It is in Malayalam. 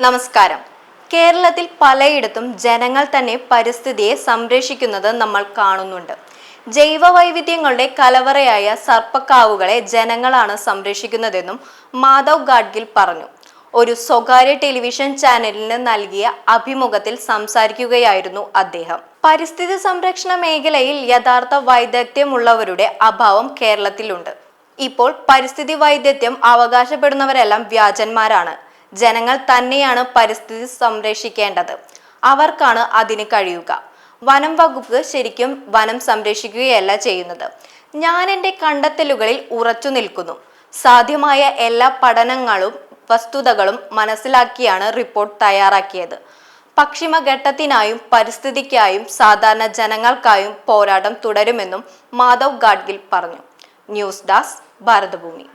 നമസ്കാരം. കേരളത്തിൽ പലയിടത്തും ജനങ്ങൾ തന്നെ പരിസ്ഥിതിയെ സംരക്ഷിക്കുന്നത് നമ്മൾ കാണുന്നുണ്ട്. ജൈവ വൈവിധ്യങ്ങളുടെ കലവറയായ സർപ്പക്കാവുകളെ ജനങ്ങളാണ് സംരക്ഷിക്കുന്നതെന്നും മാധവ് ഗാഡ്ഗിൽ പറഞ്ഞു. ഒരു സ്വകാര്യ ടെലിവിഷൻ ചാനലിന് നൽകിയ അഭിമുഖത്തിൽ സംസാരിക്കുകയായിരുന്നു അദ്ദേഹം. പരിസ്ഥിതി സംരക്ഷണ മേഖലയിൽ യഥാർത്ഥ വൈദഗ്ധ്യമുള്ളവരുടെ അഭാവം കേരളത്തിലുണ്ട്. ഇപ്പോൾ പരിസ്ഥിതി വൈദഗ്ധ്യം അവകാശപ്പെടുന്നവരെല്ലാം വ്യാജന്മാരാണ്. ജനങ്ങൾ തന്നെയാണ് പരിസ്ഥിതി സംരക്ഷിക്കേണ്ടത്. അവർക്കാണ് അതിന് കഴിയുക. വനം വകുപ്പ് ശരിക്കും വനം സംരക്ഷിക്കുകയല്ല ചെയ്യുന്നത്. ഞാൻ എന്റെ കണ്ടെത്തലുകളിൽ ഉറച്ചു നിൽക്കുന്നു. സാധ്യമായ എല്ലാ പഠനങ്ങളും വസ്തുതകളും മനസ്സിലാക്കിയാണ് റിപ്പോർട്ട് തയ്യാറാക്കിയത്. പശ്ചിമഘട്ടത്തിനായും പരിസ്ഥിതിക്കായും സാധാരണ ജനങ്ങൾക്കായും പോരാട്ടം തുടരുമെന്നും മാധവ് ഗാഡ്ഗിൽ പറഞ്ഞു. News desk Bharathabhoomi.